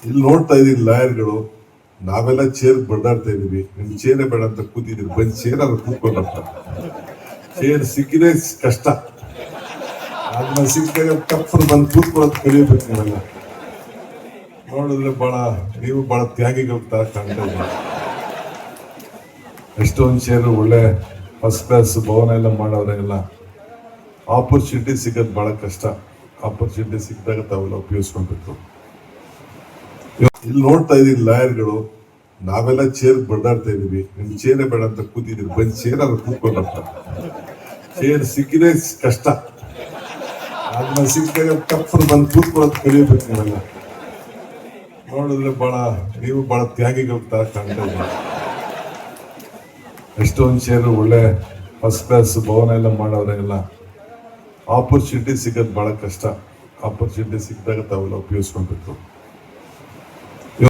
ಇಲ್ಲಿ ನೋಡ್ತಾ ಇದೀನಿ ಲಾಯರ್ಗಳು. ನಾವೆಲ್ಲ ಚೇರ್ ಬಡ್ದಾಡ್ತಾ ಇದೀವಿ ನಿಮ್ ಚೇರೇ ಬೇಡ ಅಂತ ಕೂತಿದೀವಿ ಬಂದು ಚೇರ್ ಅದ್ರ ಕೂತ್ಕೊಂಡಪ್ಪ ಚೇರ್ ಸಿಕ್ಕಿದ್ರೆ ಕಷ್ಟ. ಅದನ್ನ ಸಿಕ್ಕಿದಾಗ ತಪ್ಪು ಬಂದು ಕೂತ್ಕೊಳ್ಳೋದು ಕಲಿಯಬೇಕು ನಾವೆಲ್ಲ. ನೋಡಿದ್ರೆ ಬಹಳ, ನೀವು ಬಹಳ ತ್ಯಾಗಿಗಳು ಕಾಣ್ತಾ ಇದ್ದೀವಿ ಎಷ್ಟೊಂದು ಚೇರ್ ಒಳ್ಳೆ ಫಸ್ಟ್ ಕ್ಲಾಸ್ ಭವನ ಎಲ್ಲ ಮಾಡೋರೆಲ್ಲ ಆಪರ್ಚುನಿಟಿ ಸಿಗೋದು ಬಹಳ ಕಷ್ಟ. ಆಪರ್ಚುನಿಟಿ ಸಿಕ್ಕಿದಾಗ ತಾವೆಲ್ಲ ಉಪಯೋಗಿಸ್ಕೊಬೇಕು ಇಲ್ಲಿ ನೋಡ್ತಾ ಇದೀನಿ ಲಾಯರ್ಗಳು. ನಾವೆಲ್ಲ ಚೇರ್ ಬಡ್ದಾಡ್ತಾ ಇದೀವಿ ನಿಮ್ ಚೇರೇ ಬೇಡ ಅಂತ ಕೂತಿದೀವಿ ಬಂದು ಚೇರ್ ಅದ್ರ ಕೂತ್ಕೊಂಡಪ್ಪ ಚೇರ್ ಸಿಕ್ಕಿದೆ ಕಷ್ಟ. ಅದನ್ನ ಸಿಕ್ಕಿದಾಗ ತಪ್ಪು ಬಂದು ಕೂತ್ಕೊಳ್ಳೋದು ಕಲಿಯಬೇಕು ನಾವೆಲ್ಲ. ನೋಡಿದ್ರೆ ಬಹಳ, ನೀವು ಬಹಳ ತ್ಯಾಗಿಗಳು ಕಾಣ್ತಾ ಎಷ್ಟೊಂದು ಚೇರು ಒಳ್ಳೆ ಫಸ್ಟ್ ಕ್ಲಾಸ್ ಭವನ ಎಲ್ಲ ಮಾಡೋರೆಲ್ಲ ಆಪರ್ಚುನಿಟಿ ಸಿಗೋದು ಬಹಳ ಕಷ್ಟ. ಆಪರ್ಚುನಿಟಿ ಸಿಕ್ಕಿದಾಗ ತಾವೆಲ್ಲ ಉಪಯೋಗಿಸ್ಕೊಬೇಕು